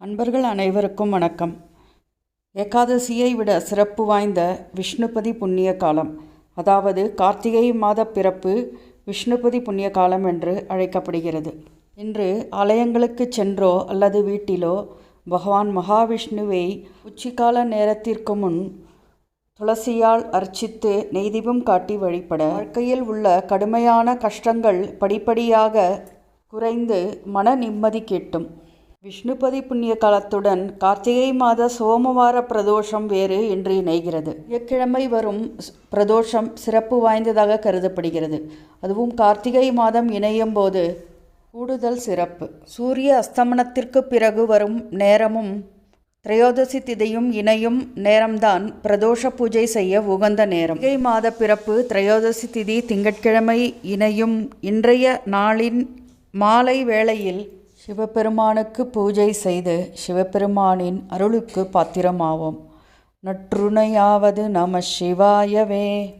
அன்பர்கள் அனைவருக்கும் வணக்கம். ஏகாதசியை விட சிறப்பு வாய்ந்த விஷ்ணுபதி புண்ணிய காலம் அதாவது கார்த்திகை மாத பிறப்பு விஷ்ணுபதி புண்ணிய காலம் என்று அழைக்கப்படுகிறது. இன்று ஆலயங்களுக்கு சென்றோ அல்லது வீட்டிலோ பகவான் மகாவிஷ்ணுவை உச்சிக்கால நேரத்திற்கு முன் துளசியால் அர்ச்சித்து நெய்தீபம் காட்டி வழிபட வாழ்க்கையில் உள்ள கடுமையான கஷ்டங்கள் படிப்படியாக குறைந்து மன நிம்மதி கிட்டும். விஷ்ணுபதி புண்ணிய காலத்துடன் கார்த்திகை மாத சோமவார பிரதோஷம் வேறு என்று இணைகிறது. வெள்ளிக்கிழமை வரும் ஸ்- பிரதோஷம் சிறப்பு வாய்ந்ததாக கருதப்படுகிறது. அதுவும் கார்த்திகை மாதம் இணையும் போது கூடுதல் சிறப்பு. சூரிய அஸ்தமனத்திற்கு பிறகு வரும் நேரமும் திரையோதசி திதியும் இணையும் நேரம்தான் பிரதோஷ பூஜை செய்ய உகந்த நேரம். கார்த்திகை மாத பிறப்பு திரையோதசி திதி திங்கட்கிழமை இணையும் இன்றைய நாளின் மாலை வேளையில் சிவபெருமானுக்கு பூஜை செய்து சிவபெருமானின் அருளுக்கு பாத்திரமாவோம். நற்றுணையாவது நம சிவாயவே.